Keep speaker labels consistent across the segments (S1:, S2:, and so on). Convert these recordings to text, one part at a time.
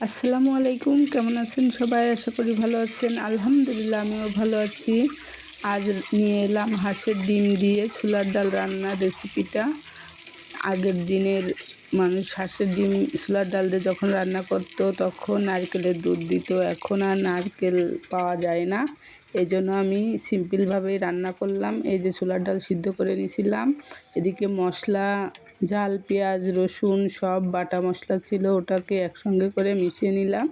S1: আসসালামু আলাইকুম, কেমন আছেন সবাই? আশা করি ভালো আছেন। আলহামদুলিল্লাহ, আমিও ভালো আছি। আজ নিয়ে এলাম হাঁসের ডিম দিয়ে ছোলার ডাল রান্নার রেসিপিটা। আগের দিনের মানুষ হাঁসের ডিম, ছোলার ডাল দিয়ে যখন রান্না করতো, তখন নারকেলের দুধ দিত। এখন আর নারকেল পাওয়া যায় না। এই জন্য আমি সিম্পলভাবেই রান্না করলাম। এই যে ছোলার ডাল সিদ্ধ করে নিয়েছিলাম। এদিকে মশলা, ঝাল, পেঁয়াজ, রসুন সব বাটা মশলা ছিল, ওটাকে একসঙ্গে করে মিশিয়ে নিলাম।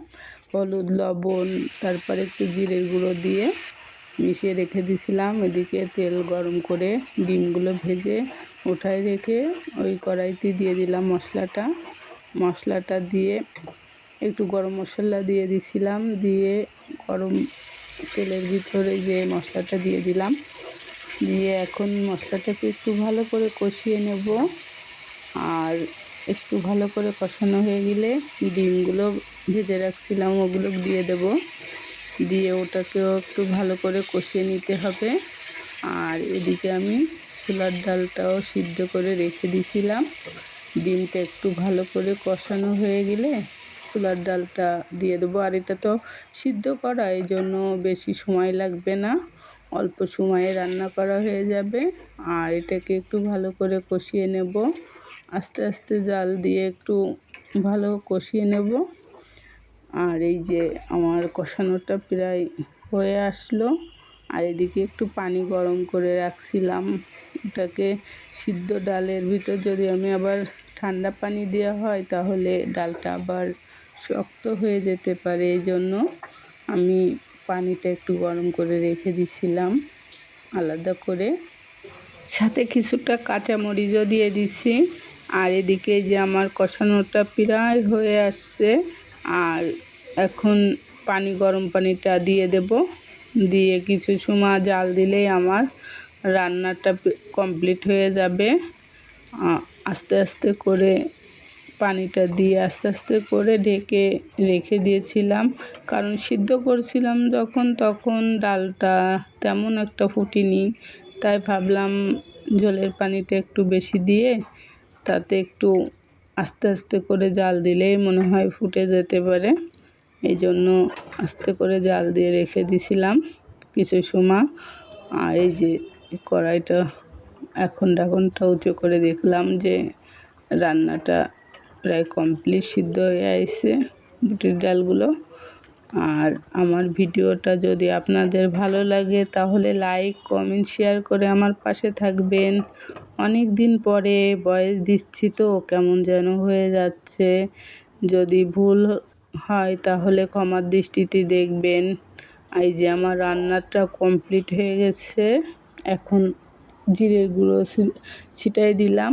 S1: হলুদ, লবণ, তারপরে একটু জিরের গুঁড়ো দিয়ে মিশিয়ে রেখে দিয়েছিলাম। এদিকে তেল গরম করে ডিমগুলো ভেজে উঠায় রেখে ওই কড়াইতে দিয়ে দিলাম মশলাটা। মশলাটা দিয়ে একটু গরম মশলা দিয়ে দিছিলাম দিয়ে গরম তেলের ভিতরে যে মশলাটা দিয়ে দিলাম, দিয়ে এখন মশলাটাকে একটু ভালো করে কষিয়ে নেব। আর একটু ভালো করে কষানো হয়ে গেলে ডিমগুলো ভেজে রাখছিলাম, ওগুলো দিয়ে দেব। দিয়ে ওটাকেও একটু ভালো করে কষিয়ে নিতে হবে। আর এদিকে আমি ছোলার ডালটাও সিদ্ধ করে রেখে দিছিলাম। ডিমটা একটু ভালো করে কষানো হয়ে গেলে ছোলার ডালটা দিয়ে দেবো। আর এটা তো সিদ্ধ করা এই জন্য বেশি সময় লাগবে না, অল্প সময়ে রান্না করা হয়ে যাবে। আর এটাকে একটু ভালো করে কষিয়ে নেব। আস্তে আস্তে জাল দিয়ে একটু ভালো কষিয়ে নেব। আর এই যে আমার কষানোটা প্রায় হয়ে আসলো। আর এদিকে একটু পানি গরম করে রাখছিলাম। ওটাকে সিদ্ধ ডালের ভিতর যদি আমি আবার ঠান্ডা পানি দেওয়া হয়, তাহলে ডালটা আবার শক্ত হয়ে যেতে পারে এই জন্য আমি পানিটা একটু গরম করে রেখে দিছিলাম, আলাদা করে। সাথে কিছুটা কাঁচামরিচও দিয়ে দিছি, আর এদিকে যে আমার কষানোটা প্রায় হয়ে আসছে, আর এখন পানি, গরম পানিটা দিয়ে দেব। দিয়ে কিছু সময় জাল দিলেই আমার রান্নাটা কমপ্লিট হয়ে যাবে। আস্তে আস্তে করে পানিটা দিয়ে আস্তে আস্তে করে ঢেকে রেখে দিয়েছিলাম। কারণ সিদ্ধ করছিলাম যখন, তখন ডালটা তেমন একটা ফুটিনি। তাই ভাবলাম জলের পানিটা একটু বেশি দিয়ে তাতে একটু আস্তে আস্তে করে জাল দিলেই মনে হয় ফুটে যেতে পারে। এই জন্য আস্তে করে জাল দিয়ে রেখে দিছিলাম কিছু সময়। আর এই যে কড়াইটা এখন ঢাকনটা উঁচু করে দেখলাম যে রান্নাটা প্রায় কমপ্লিট সিদ্ধ হয়ে আসছে বুটির ডালগুলো। আর আমার ভিডিওটা যদি আপনাদের ভালো লাগে তাহলে লাইক কমেন্ট শেয়ার করে আমার পাশে থাকবেন। অনেক দিন পরে বয়স দিচ্ছি তো, কেমন যেন হয়ে যাচ্ছে। যদি ভুল হয় তাহলে ক্ষমার দৃষ্টিতে দেখবেন। এই যে আমার রান্নাটা কমপ্লিট হয়ে গেছে। এখন জিরের গুঁড়ো ছিটাই দিলাম।